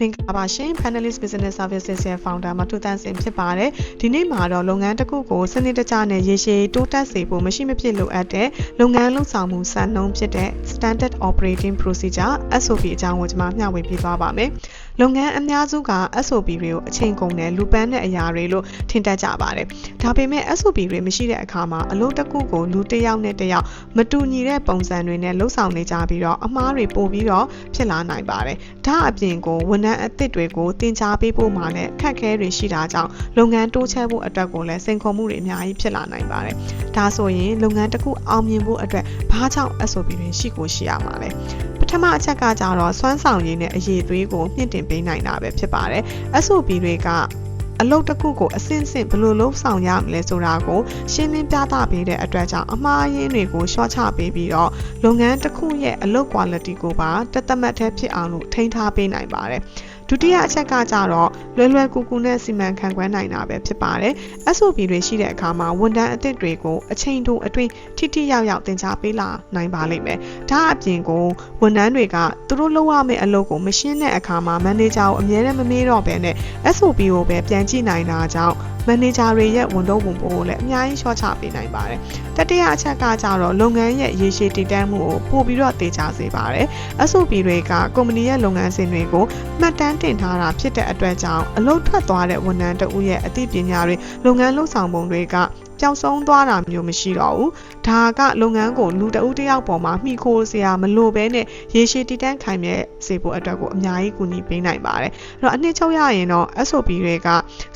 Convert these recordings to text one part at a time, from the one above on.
မင်္ဂလာပါရှင် Panelist Business Services ရဲ့ founder မထုတန်းစင်ဖြစ်ပါတယ်ဒီနေ့မှာတော့လုပ်ငန်းတစ်ခုကိုစနစ်တကျနဲ့ရေရှည်တိုးတက်စေဖို့မရှိမဖြစ်လိုအပ်တဲ့လုပ်ငန်းလုပ်ဆောင်မှုစံနှုန်းဖြစ်တဲ့ Standard Operating Procedure SOP အကြောင်းကိုကျွန်မမျှဝေပြသွားပါမယ် လုပ်ငန်းအများစုက SOP တွေကိုအချိန်ကုန်တဲ့လူပန်းတဲ့အရာတွေလို့ထင်တတ်ကြပါတယ်ဒါပေမဲ့ SOP တွေမရှိတဲ့အခါမှာအလုပ်တစ်ခုကိုလူတစ်ယောက်နဲ့တစ်ယောက်မတူညီတဲ့ပုံစံတွေနဲ့လှုပ်ဆောင်နေကြပြီးတော့အမှားတွေပိုပြီးတော့ဖြစ်လာနိုင်ပါတယ်ဒါအပြင်ကိုဝန်ထမ်းအသစ်တွေကိုတင် जा ပေးဖို့မှလည်းအခက်အခဲတွေရှိတာကြောင့်လုပ်ငန်းတိုးချဲ့ဖို့အတွက်ကိုလည်းစိန်ခေါ်မှုတွေအများကြီးဖြစ်လာနိုင်ပါတယ်ဒါဆိုရင်လုပ်ငန်းတစ်ခုအောင်မြင်ဖို့အတွက်ဘာကြောင့် SOP တွေရှိကိုရှိရမှာလဲပ ထမအချက်ကကြတော့စွမ်းဆောင်ရည်နဲ့အရေးသွေးကိုမြင့်တင်ပေးနိုင်တာပဲဖြစ်ပါတယ် SOP တွေကအလုပ်တစ်ခုကိုအဆင့်ဆင့်ဘယ်လိုလုပ်ဆောင်ရမလဲဆိုတာကိုရှင်းလင်းပြသပေးတဲ့အတွက်ကြောင့်အမှားအယွင်းတွေကိုရှော့ချပေးပြီးတော့လုပ်ငန်းတစ်ခုရဲ့အလုပ် quality ကိုပါတသက်မှတ်တဲ့ဖြစ်အောင်လို့ထိန်းထားပေးနိုင်ပါတယ် ဒုတိယအချက်ကကြတော့လွယ်လွယ်ကူကူနဲ့စီမံခန့်ခွဲနိုင်တာပဲဖြစ်ပါတယ် SOP တွေရှိတဲ့အခါမှာဝန်ထမ်းအသစ်တွေကိုအချိန်တိုအတွင်းထိထိရောက်ရောက်သင်ကြားပေးလာနိုင်ပါလိမ့်မယ်ဒါအပြင်ကိုဝန်ထမ်းတွေကသူတို့လုပ်ရမယ့်အလုပ်ကိုမရှင်းတဲ့အခါမှာမန်နေဂျာကိုအမြဲတမ်းမမေးတော့ဘဲနဲ့ SOP ကိုပဲပြန်ကြည့်နိုင်တာကြောင့်မန်နေဂျာတွေရဲ့ဝန်တော့ဝန်ပိုးကိုလည်းအများကြီးရှော့ချပေးနိုင်ပါတယ်တတိယအချက်ကကြတော့လုပ်ငန်းရဲ့ရေရှည်တည်တံ့မှုကိုပို့ပြီးတော့တေချာစေပါတယ် SOP တွေကကုမ္ပဏီရဲ့လုပ်ငန်းစဉ်တွေကိုမှတ်တမ်းတင်ထားတာဖြစ်တဲ့အတွက်ကြောင့်အလုပ်ထွက်သွားတဲ့ဝန်ထမ်းတဦးရဲ့အသိပညာတွေလုပ်ငန်းလုပ်ဆောင်ပုံတွေကပျောက်ဆုံးသွားတာမျိုးမရှိတော့ဘူးဒါကလုပ်ငန်းကိုလူတဦးတစ်ယောက်ပေါ်မှာမှီခိုစရာမလိုဘဲနဲ့ရေရှည်တည်တံ့ခိုင်မြဲစေဖို့အတွက်ကိုအများကြီးကူညီပေးနိုင်ပါတယ်အဲ့တော့အနှစ်ချုပ်ရရင်တော့ SOP တွေက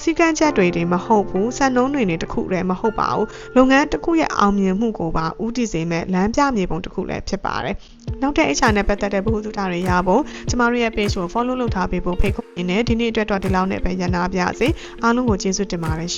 စီကံချက်တွေတွေမဟုတ်ဘူးစံနှုန်းတွေနေတစ်ခုတည်းမဟုတ်ပါဘူးလုပ်ငန်းတစ်ခုရဲ့အောင်မြင်မှုကိုပါဥတည်စေမဲ့လမ်းပြမြေပုံတစ်ခုလည်းဖြစ်ပါတယ်နောက်တဲ့ HR နဲ့ပတ်သက်တဲ့ဗဟုသုတတွေရဖို့ကျမတို့ရဲ့ page ကို follow လုပ်ထားပေးဖို့ဖိတ်ခေါ်ရင်းနဲ့ဒီနေ့အတွက်တော့ဒီလောက်နဲ့ပဲရန်နာပြစေအားလုံးကိုကျေးဇူးတင်ပါတယ်ရှင်